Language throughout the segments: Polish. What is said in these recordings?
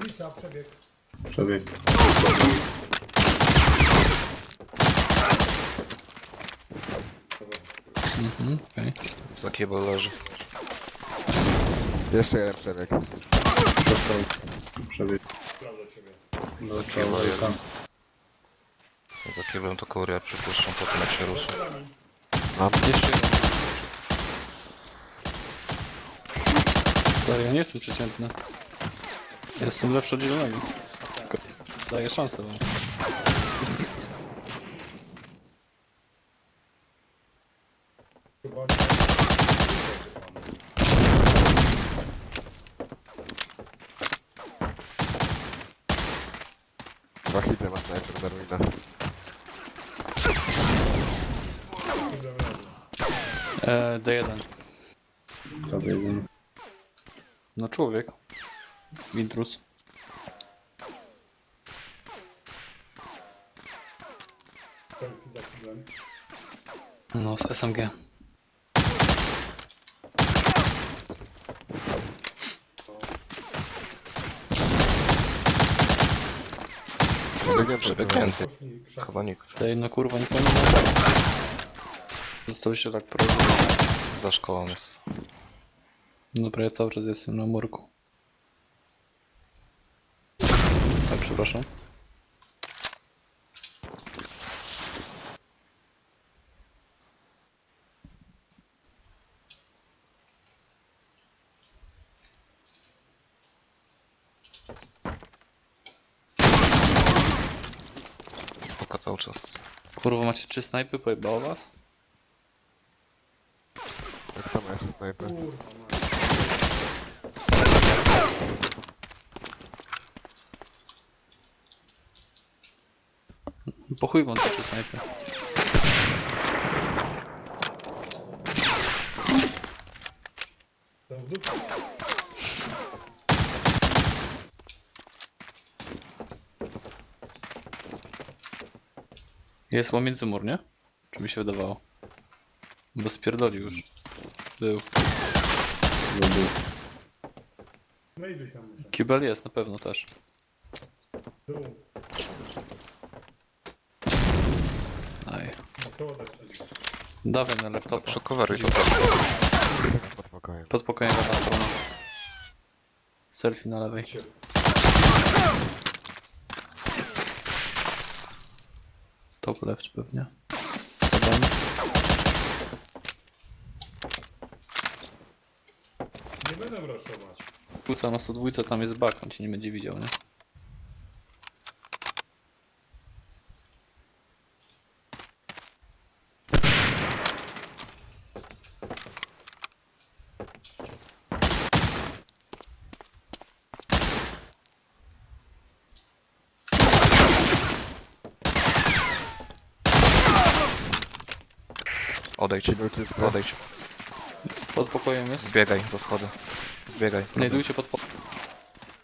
Ulica, przebieg. Przebieg. Mhm, okej. Za kibel leży. Jeszcze jeden przebieg. Dostał. Przebieg. Prawda ciebie. Dostał. kibla jeden. Za kiblem to kuria przypuszczam potem jak się ruszy. Mam. Jeszcze jeden. Stary, ja nie jestem przeciętny. Jestem lepszy od zielonego. Tylko Daję szansę wam. Chyba Dwa hity ma snajper Darwina. Eee, D1. Prawie jeden. No człowiek. Kiblem. No, z SMG. Przebiegiem Przebiegnięty. Poszli krzaki. Chyba nikt. Tej no kurwa nie powinno. Został się tak prowadzi. Za szkołą jest. Dobra, ja cały czas jestem na murku. A, przepraszam. Poka cały czas. Kurwa, macie trzy snajpy? Pojebało was? Jak tam jeszcze snajper? Kurwa, Po chuj wam te trzy snajpy. Jest pomiędzy mur, nie? Czy mi się wydawało? Bo spierdolił już. Był. No był. Tam. Kibel jest na pewno też. Był. Aj. No co oddać? Dawaj na laptopa. Przekoweruj to. Pod pokojem. Pod pokojem lewa strona. Selfie na lewej. Top left pewnie. Zadam. Nie będę raszować. Kłóca na 102 tam jest bak, on cię nie będzie widział, nie? Odejdź. Odejdź. Pod pokojem jest. Zbiegaj za schody. Zbiegaj. Znajdujcie pod po...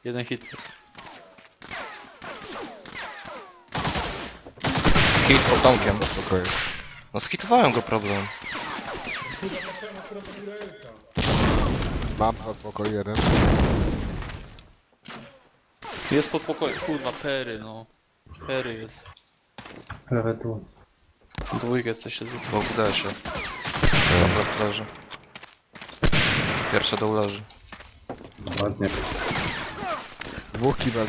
Jeden hit jest. Hit pod domkiem. No skitowałem go problem. Mam pod pokoju jeden. Jest pod pokojem. Kurwa, pery, no. Pery jest. Prawie tu. Dwójkę jesteście zwykle. Bo udaje się. Dobra, leży. Pierwszy dół leży. Ładnie. Dwóch kibel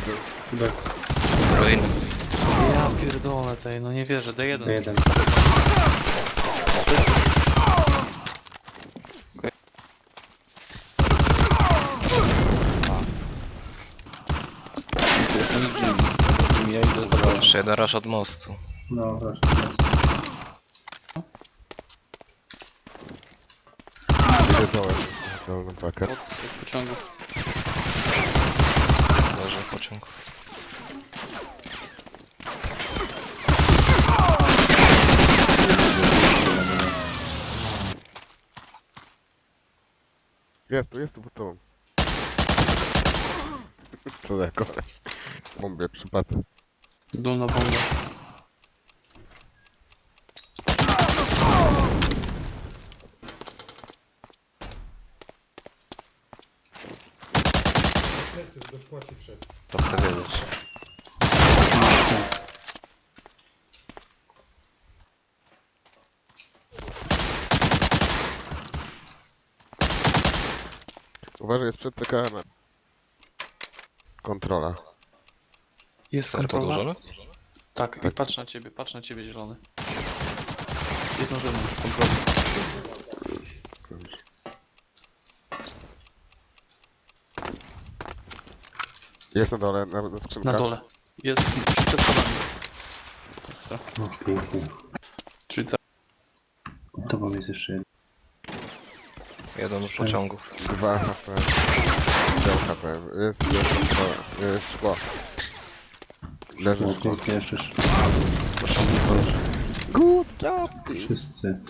był. Ruiny. Ja pierdolę tej, no nie wierzę, D1. jeden. Ja idę za Jeszcze jeden rush od mostu. No właśnie. Dołem. Dolną pakę. Od pociągu. Leży pociąg. Jest tu, jest tu pod tobą. Co za koleś. Bombie przy pace. Dolna bomba. Plecy do szkła ci wszedł. To chcę wiedzieć. Uważaj, jest przed CKM. Kontrola. Jest Ten kontrola. podłożony? Tak, i patrz na ciebie, patrz na ciebie zielony. Jest na zewnątrz, kontrola. Jest na dole, na, na skrzynkach. Na dole. Jest przed schodami. Ekstra. No, pięknie. Czyli tak. To mam jest jeszcze jeden. Jeden z pociągów. 2 HP. 2 HP. Jest, jest kontrola. Jest szkło. Leży No, szkło. pięknie jeszcze. Good job. Wszyscy.